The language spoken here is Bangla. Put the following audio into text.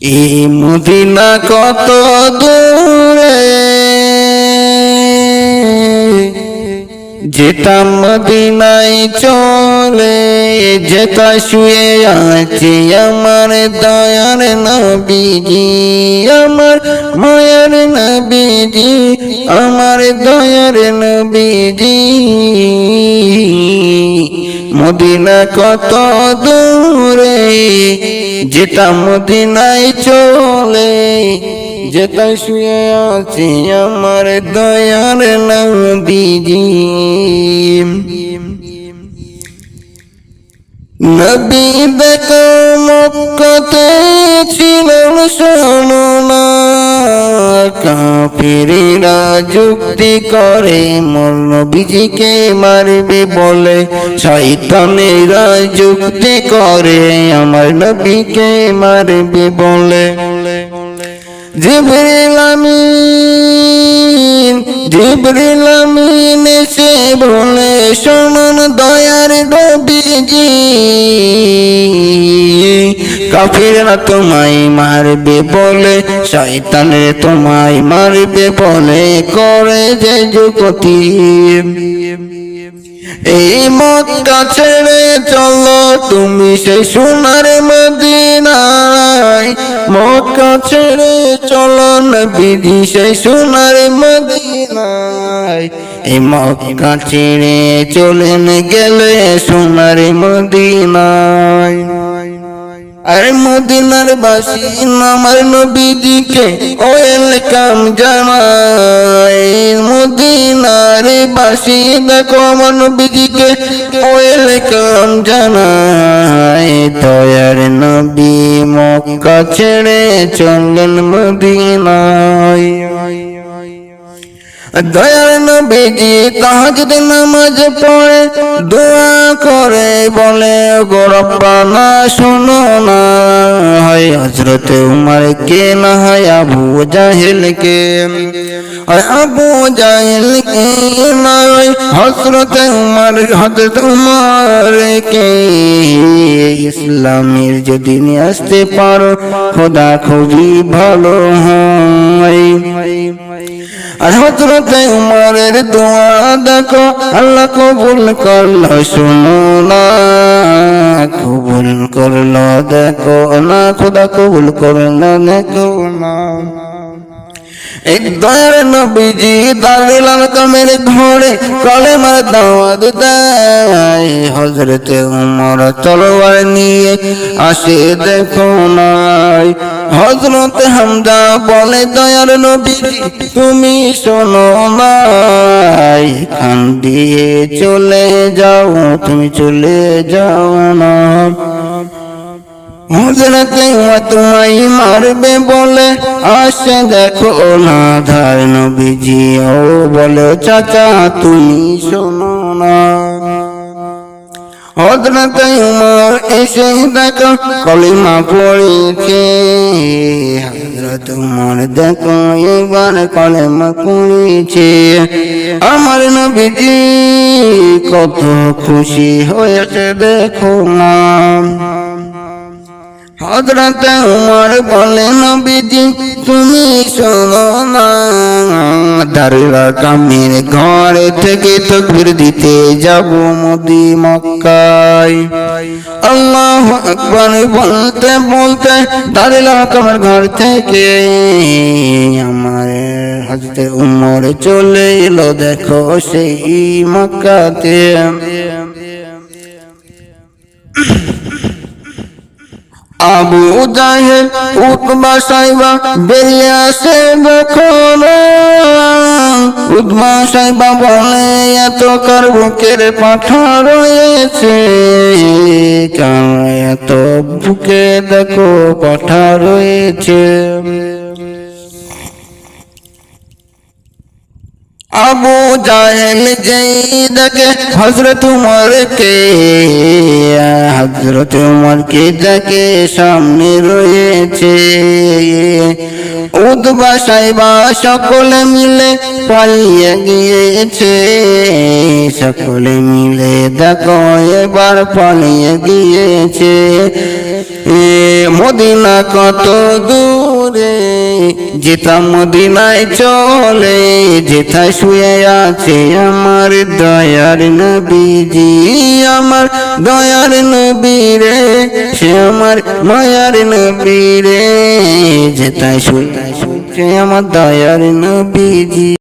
এই মদিনা কত দূরে? যেটা মদিনায় চলে, যেটা শুয়ে আছে আমার দয়ার নবীজি, আমার মায়ার নবীজি, আমার দয়ার নবীজি। মদিনা কত দূরে? যেটা মদিনায় চলে যেটা শুয়ে আছে আমার দয়ার নবীজি। নবী দেখো মক্কাতে শোনো না কাফিরেরা যুক্তি করে, মোর নবীজিকে মারবে বলে। শয়তানেরা যুক্তি করে, আমার নবীকে মারবে বলে। জিবরিল আমিন জিবরিল আমিন এসে বলে, শুনুন দয়ার নবীজি কাফিররা তোমায় মারবে বলে শয়তানের তোমায় মারবে বলে, করে যে যুগতি এই মক্কা ছেড়ে চলো, তুমি সেই সোনার মদিনায়। মক্কা ছেড়ে চলন নবীজি সেই সোনার মদিনায়। এই মক্কা ছেড়ে চলেন গেলে সোনার মদিনায়। আর মদিনার বাসী আমার নবীজিকে ওয়েলকাম জানাই মদিনার বাসী দেখো আমার নবীজিকে ওয়েলকাম জানাই দয়ার নবী মক্কা ছেড়ে চললেন মদিনায়। দয়ার নবীজি তাহাজ নামাজ পড়ে, দোয়া বলে গোরব্বানা শুনো না। হয় হজরত উমর কে না? হয় আবু জাহেল কে? আবু জাহেল কে নয় হজরত উমর হজরত উমর কে? ইসলামের যদি নিয়ে আসতে পারো, খোদা খুবই ভালো হয়। হজরত উমরের দোয়া দেখো, আল্লাহ কবুল করল, শোনো না, কবুল করল, দেখো না, খোদা কবুল করল, দেখো না। এক দয়ার নবীজি দালিলাল কামের ঘরে কলে মার দাওয়াত দেয়। হজরত উমর তলোয়ার নিয়ে আসে, দেখো নাই হজরত হামদা বলে, দয়ার নবী, তুমি শোনো নাই খান দিয়ে চলে যাও, তুমি চলে যাও না হজরতে তোমায় মারবে বলে, আসে দেখো না ধার নবীজি, ও বলে, চাচা, তুমি শোনো না। হজরতে এসে দেখো, কলিমা পড়েছে। হজরত উমর দেখো এবার কলেমা করেছে আমার নবীজি কত খুশি হয়েছে দেখো না। হজরত উমর বলে, নবীজি, তুমি শোনো না। দারুলা কামের ঘর থেকে তকবির দিতে যাব মোদি মক্কায়। আল্লাহ আকবর বলতে বলতে দারুলা কামের ঘর থেকে আমার হজরত উমর চলে এলো। দেখো সেই মক্কাতে। আবু জাহেদ উতবা সাইবা বেরিয়ে আসে দেখুন উদ্মা সাইবা বলে, এত কার বুকের পাঠা রয়েছে? কেন এত বুকে দেখো পাঠা রয়েছে? আবু জাহেল যেই দেখে হজরত উমরকে হজরত উমরকে দেখে সামনে রয়েছে। উদ্বা সাইবা সকলে মিলে পালিয়ে গিয়েছে। সকলে মিলে দেখো এবার পালিয়ে গিয়েছে। এ মদিনা কত দূরে? যেতা মদিনায় চলে, যেথা শুয়ে আছে আমার দয়ার নবীজি, আমার দয়ার নবী রে, সে আমার মায়ার নবী রে যেথায় শুয়ে আছে আমার দয়ার নবীজি।